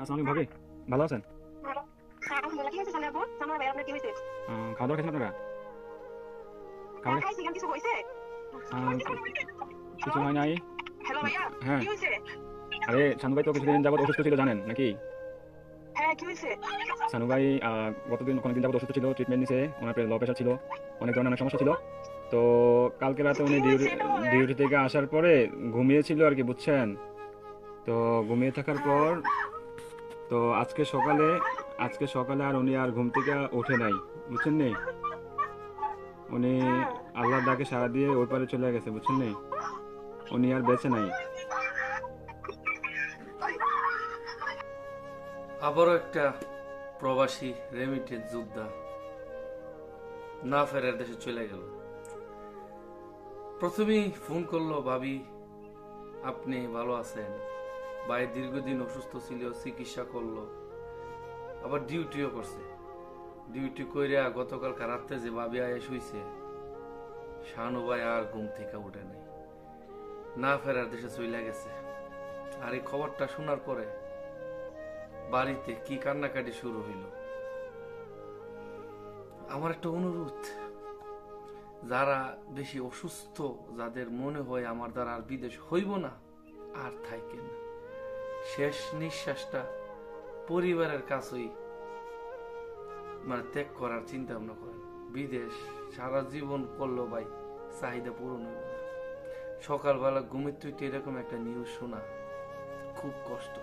আসসালামু আলাইকুম ভাবি, ভালো আছেন? হ্যাঁ যাবত অসুস্থ ছিল, জানেন, নাকি? সানু ভাই গতদিন অনেকদিন যাবত অসুস্থ ছিল ট্রিটমেন্ট নিছে, ওনার লো প্রেশার ছিল, অনেক ধরনের অনেক সমস্যা ছিল। তো কালকে রাতে উনি ডিউটি থেকে আসার পরে ঘুমিয়েছিল আর কি, বুঝছেন? তো ঘুমিয়ে থাকার পর তো আজকে সকালে আজকে সকালে আর উনি আর ঘুম থেকে ওঠে নাই, বুঝছেন নি? উনি আল্লাহর ডাকে সাড়া দিয়ে ওই পারে চলে গেছে, বুঝছেন নি? উনি আর বেঁচে নাই। আবারও একটা প্রবাসী রেমিটেড যোদ্ধা না ফেরার দেশে চলে গেল। প্রথমেই ফোন করল, ভাবি, আপনি ভালো আছেন? ভাই দীর্ঘদিন অসুস্থ ছিল, চিকিৎসা করল, আবার ডিউটিও করছে। ডিউটি কইরা গতকাল রাত্রে যে ভাবি আয়া শুইছে, শানু ভাই আর ঘুম থেকে উঠে নাই। না ফেরার দেশে চলে গেছে। আর এই খবরটা শোনার পরে বাড়িতে কি কান্নাকাটি শুরু হইল? আমার একটা অনুরোধ, যারা বেশি অসুস্থ, যাদের মনে হয় আমার দ্বারা আর বিদেশ হইব না, আর না শেষ নিঃশ্বাসটা পরিবারের কাছেই মানে ত্যাগ করার চিন্তা ভাবনা করেন। বিদেশ সারা জীবন করল ভাই, চাহিদা পূরণ হইব সকালবেলা ঘুমের তুইতে এরকম একটা নিউজ শোনা, খুব কষ্ট